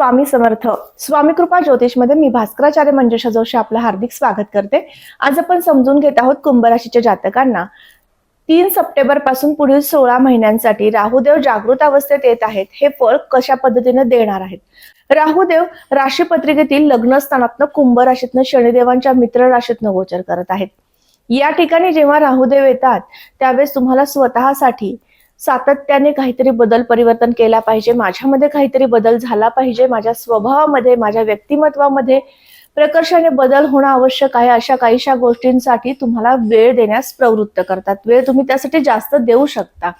स्वामी समर्थ. स्वामी कृपा ज्योतिषमध्ये मी भास्कराचार्य मंजुषा जोशी आपलं हार्दिक स्वागत करते. आज आपण समजून घेत आहोत कुंभ राशीच्या जातकांना. तीन सप्टेंबरपासून पुढील सोळा महिन्यांसाठी राहुदेव जागृत अवस्थेत येत आहेत. हे फळ कशा पद्धतीने देणार आहेत? राहुदेव राशी पत्रिकेतील लग्न कुंभ राशीतनं शनिदेवांच्या मित्र राशीतनं गोचर करत आहेत. या ठिकाणी जेव्हा राहुदेव येतात त्यावेळेस तुम्हाला स्वतःसाठी सातत्याने काहीतरी बदल परिवर्तन केला पाहिजे माझ्यामध्ये काहीतरी बदल झाला पाहिजे माझ्या स्वभावामध्ये माझ्या व्यक्तिमत्वामध्ये प्रकर्षाने बदल होणं आवश्यक आहे अशा काहीशा गोष्टींसाठी तुम्हाला वेळ देण्यास प्रवृत्त करतात. वेळ तुम्ही त्यासाठी जास्त देऊ शकता.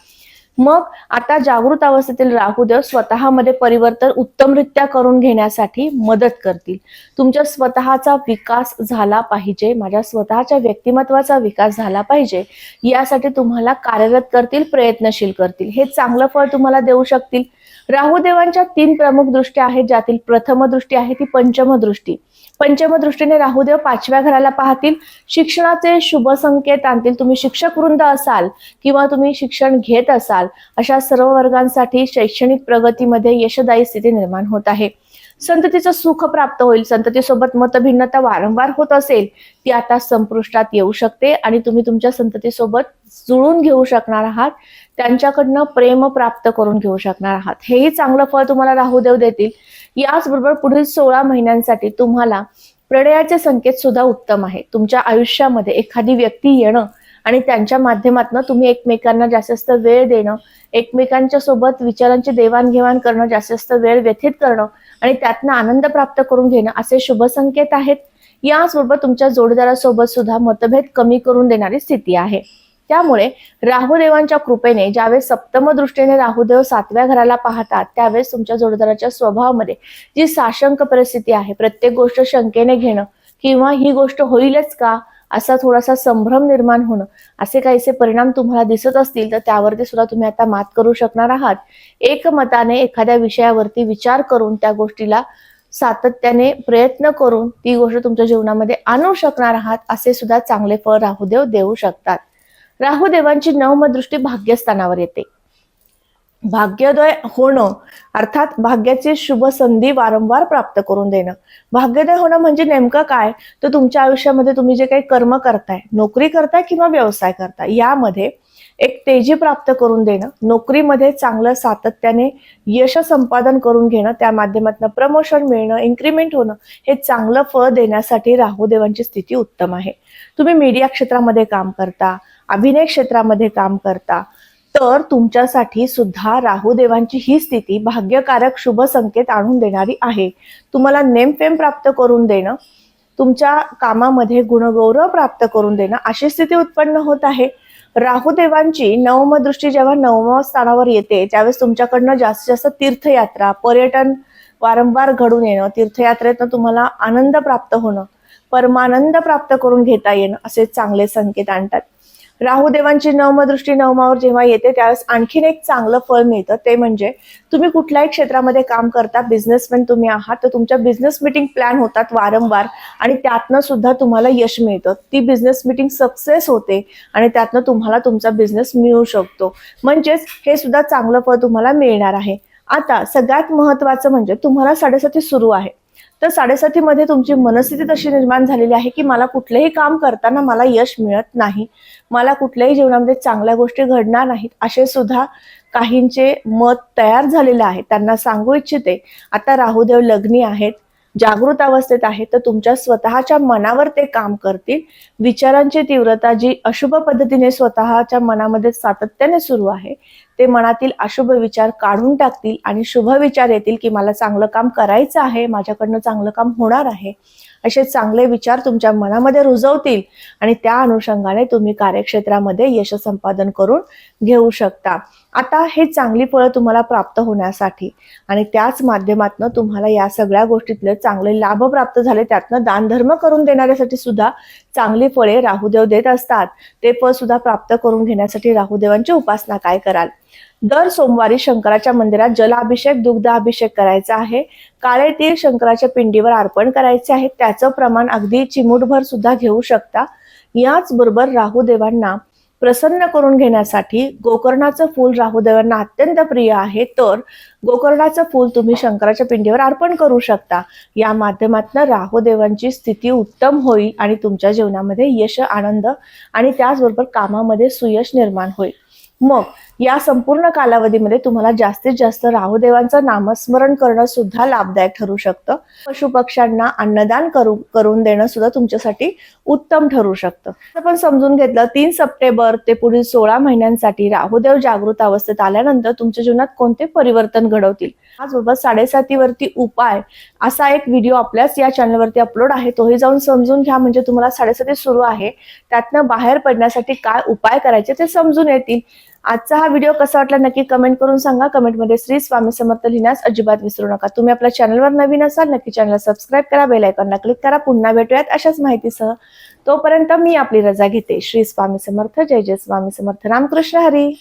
मग आता जागृत अवस्थेतील राहुदेव स्वतःमध्ये परिवर्तन उत्तमरित्या करून घेण्यासाठी मदत करतील. तुमच्या स्वतःचा विकास झाला पाहिजे माझ्या स्वतःच्या व्यक्तिमत्वाचा विकास झाला पाहिजे यासाठी तुम्हाला कार्यरत करतील प्रयत्नशील करतील. हे चांगलं फळ तुम्हाला देऊ शकतील. राहुदेवांच्या तीन प्रमुख दृष्ट्या आहेत ज्यातील प्रथम दृष्टी आहे ती पंचम दृष्टी. पंचम दृष्टीने राहुदेव पाचव्या घराला पाहतील. शिक्षणाचे शुभ संकेत आणतील. तुम्ही शिक्षक वृंद असाल किंवा तुम्ही शिक्षण घेत असाल अशा सर्व वर्गांसाठी शैक्षणिक प्रगतीमध्ये यशदायी स्थिती निर्माण होत आहे. संततीचं सुख प्राप्त होईल. संततीसोबत मतभिन्नता वारंवार होत असेल ती आता संपुष्टात येऊ शकते आणि तुम्ही तुमच्या संततीसोबत जुळून घेऊ शकणार आहात. त्यांच्याकडनं प्रेम प्राप्त करून घेऊ शकणार आहात. हेही चांगलं फळ तुम्हाला राहुदेव देतील. याचबरोबर पुढील सोळा महिन्यांसाठी तुम्हाला प्रणयाचे संकेत सुद्धा उत्तम आहे. तुमच्या आयुष्यामध्ये एखादी व्यक्ती येणं आणि त्यांच्या माध्यमातून तुम्ही एकमेकांना जास्तीत जास्त वेळ देणं एकमेकांच्या सोबत विचारांची देवाणघेवाण करणं जास्तीत जास्त वेळ व्यथित करणं आणि त्यातनं आनंद प्राप्त करून घेणं असे शुभ संकेत आहेत. याचबरोबर तुमच्या जोडीदारासोबत सुद्धा मतभेद कमी करून देणारी स्थिती आहे. त्यामुळे राहुदेवांच्या कृपेने ज्यावेळेस सप्तम दृष्टीने राहुदेव सातव्या घराला पाहतात त्यावेळेस तुमच्या जोडदाराच्या स्वभावामध्ये जी साशंक परिस्थिती आहे प्रत्येक गोष्ट शंकेने घेणं किंवा ही गोष्ट होईलच का असा थोडासा संभ्रम निर्माण होणं असे काहीसे परिणाम तुम्हाला दिसत असतील तर त्यावरती सुद्धा तुम्ही आता मात करू शकणार आहात. एकमताने एखाद्या विषयावरती विचार करून त्या गोष्टीला सातत्याने प्रयत्न करून ती गोष्ट तुमच्या जीवनामध्ये आणू शकणार आहात असे सुद्धा चांगले फळ राहुदेव देऊ शकतात. राहुदेवांची नवम दृष्टी भाग्यस्थानावर येते. भाग्योदय होणं अर्थात भाग्याची शुभ संधी वारंवार प्राप्त करून देणं. भाग्योदय होणं म्हणजे नेमकं काय? तर तुमच्या आयुष्यामध्ये तुम्ही जे काही कर्म करताय नोकरी करताय किंवा व्यवसाय करताय यामध्ये एक तेजी प्राप्त करून देणं नोकरीमध्ये चांगलं सातत्याने यश संपादन करून घेणं त्या माध्यमातून प्रमोशन मिळणं इन्क्रीमेंट होणं हे चांगलं फळ देण्यासाठी राहुदेवांची स्थिती उत्तम आहे. तुम्ही मीडिया क्षेत्रामध्ये काम करता अभिनय क्षेत्रामध्ये काम करता तर तुमच्यासाठी सुद्धा राहुदेवांची ही स्थिती भाग्यकारक शुभ संकेत आणून देणारी आहे. तुम्हाला नेमफेम प्राप्त करून देणं तुमच्या कामामध्ये गुणगौरव प्राप्त करून देणं अशी स्थिती उत्पन्न होत आहे. राहुदेवांची नवम दृष्टी जेव्हा नवम स्थानावर येते त्यावेळेस तुमच्याकडनं जास्तीत जास्त तीर्थयात्रा पर्यटन वारंवार घडून येणं तीर्थयात्रेतनं तुम्हाला आनंद प्राप्त होणं परमानंद प्राप्त करून घेता येणं असे चांगले संकेत आणतात. राहुदेवांची नवमदृष्टी नवमावर जेव्हा येते त्यावेळेस आणखीन एक चांगलं फळ मिळतं. ते म्हणजे तुम्ही कुठल्याही क्षेत्रामध्ये काम करता बिझनेसमॅन तुम्ही आहात तर तुमच्या बिझनेस मिटिंग प्लॅन होतात वारंवार आणि त्यातनं सुद्धा तुम्हाला यश मिळतं. ती बिझनेस मिटिंग सक्सेस होते आणि त्यातनं तुम्हाला तुमचा बिझनेस मिळू शकतो. म्हणजेच हे सुद्धा चांगलं फळ तुम्हाला मिळणार आहे. आता सगळ्यात महत्वाचं म्हणजे तुम्हाला साडेसाती सुरू आहे. तर साडेसातीमध्ये तुमची मनस्थिती तशी निर्माण झालेली आहे की मला कुठलंही काम करताना मला यश मिळत नाही. मला कुठल्याही जीवनामध्ये चांगल्या गोष्टी घडणार नाहीत असे सुद्धा काहींचे मत तयार झालेले आहे. त्यांना सांगू इच्छिते आता राहुदेव लग्नी आहेत जागृत अवस्थेत आहे तर तुमच्या स्वतःच्या मनावर ते काम करतील. विचारांची तीव्रता जी अशुभ पद्धतीने स्वतःच्या मनामध्ये सातत्याने सुरू आहे ते मनातील अशुभ विचार काढून टाकतील आणि शुभ विचार येतील की मला चांगलं काम करायचं आहे माझ्याकडनं चांगलं काम होणार आहे. असे चांगले विचार तुमच्या मनामध्ये रुजवतील आणि त्या अनुषंगाने तुम्ही कार्यक्षेत्रामध्ये यश संपादन करून घेऊ शकता. आता हे चांगली फळं तुम्हाला प्राप्त होण्यासाठी आणि त्याच माध्यमातून तुम्हाला या सगळ्या गोष्टीतले चांगले लाभ प्राप्त झाले त्यातनं दानधर्म करून देणाऱ्यासाठी सुद्धा चांगली फळे राहुदेव देत असतात. ते फळ सुद्धा प्राप्त करून घेण्यासाठी राहुदेवांची उपासना काय कराल? दर सोमवारी शंकराच्या मंदिरात जलाभिषेक दुग्ध अभिषेक करायचा आहे. काळे तीळ शंकराच्या पिंडीवर अर्पण करायचे आहे. त्याचं प्रमाण अगदी चिमूटभर सुद्धा घेऊ शकता. याचबरोबर राहुदेवांना प्रसन्न करून घेण्यासाठी गोकर्णाचं फूल राहुदेवांना अत्यंत प्रिय आहे. तर गोकर्णाचं फूल तुम्ही शंकराच्या पिंडीवर अर्पण करू शकता. या माध्यमातून राहुदेवांची स्थिती उत्तम होईल आणि तुमच्या जीवनामध्ये यश आनंद आणि त्याचबरोबर कामामध्ये सुयश निर्माण होईल. मग या संपूर्ण कालावधीमध्ये तुम्हाला जास्तीत जास्त राहुदेवांचं नामस्मरण करणं सुद्धा लाभदायक ठरू शकतं. पशुपक्ष्यांना अन्नदान करू करून देणं सुद्धा तुमच्यासाठी उत्तम ठरू शकतं. आपण समजून घेतलं तीन सप्टेंबर ते पुढील सोळा महिन्यांसाठी राहुदेव जागृत अवस्थेत आल्यानंतर तुमच्या जीवनात कोणते परिवर्तन घडवतील? आजबरोबर साडेसातीवरती उपाय असा एक व्हिडिओ आपल्याच या चॅनलवरती अपलोड आहे. तोही जाऊन समजून घ्या म्हणजे तुम्हाला साडेसाती सुरू आहे. त्यातनं बाहेर पडण्यासाठी काय उपाय करायचे ते समजून येतील. आजचा हा व्हिडिओ कसा वाटला नक्की कमेंट करून सांगा. कमेंटमध्ये श्री स्वामी समर्थ लिहिण्यास अजिबात विसरू नका. तुम्ही आपल्या चॅनलवर नवीन असाल नक्की चॅनलला सबस्क्राईब करा बेल आयकॉनला क्लिक करा. पुन्हा भेटूयात अशाच माहितीसह. तोपर्यंत मी आपली रजा घेते. श्री स्वामी समर्थ. जय जय स्वामी समर्थ. रामकृष्ण हरी.